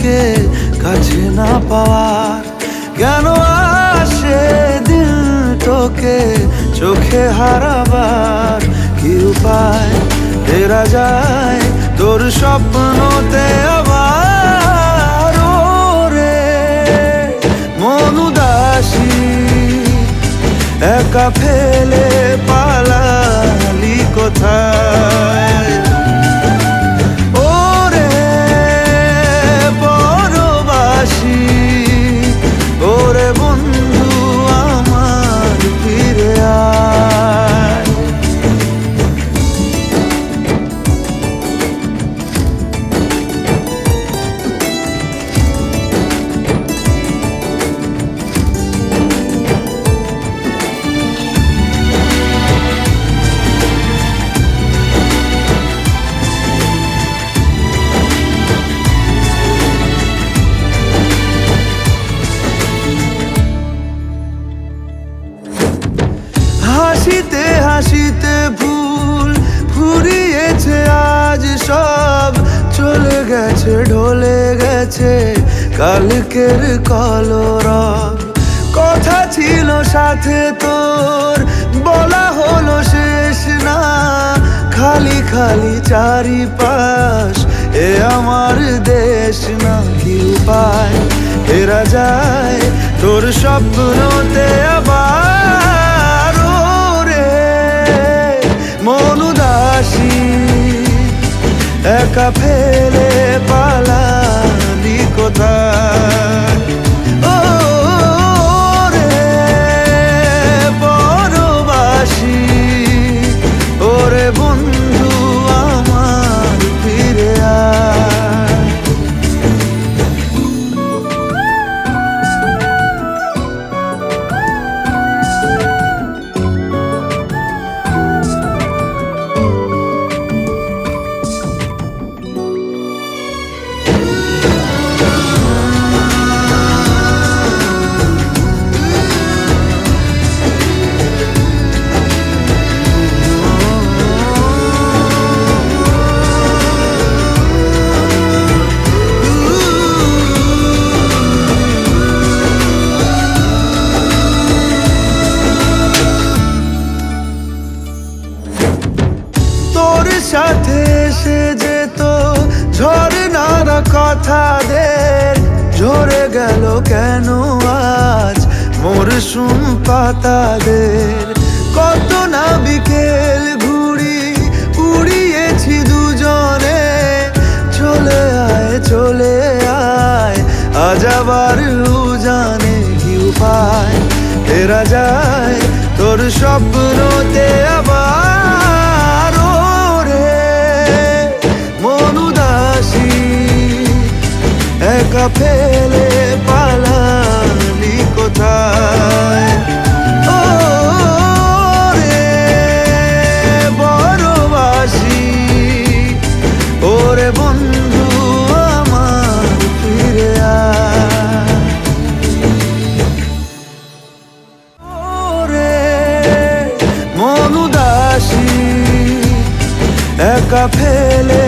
তোকে কাছে না পাওয়ার কেন আসে দিল তোকে চোখে হারাবার কি উপায়? ফেরা যায় তোর স্বপ্নতে আবার রে মন উদাসী একা ফেলে গেছে ঢলে গেছে কালকের কলরব কথা ছিল সাথে তোর, বলা হলো শেষ না। খালি খালি চারিপাশ, এ আমার দেশ না কি উপায় ফেরা যায় তোর স্বপ্নতে আবার রে মন উদাসী একা ফেলে সাথে এসে যেত। ঝর্ণার কথাদের ঝরে গেল কেন আজ? মরশুম পাতাদের কত না বিকেল ঘুড়ি উড়িয়েছি দুজনে। চলে আয় চলে আয়, আজ আবার জানে কি উপায় ফেরা যায় তোর স্বপ্নতে আবার। টাকা ফেলে পালালি কোথায়? ও রে বড়বাসি, ওরে বন্ধু আমার ফিরে ওরে মনুদাসী একা ফেলে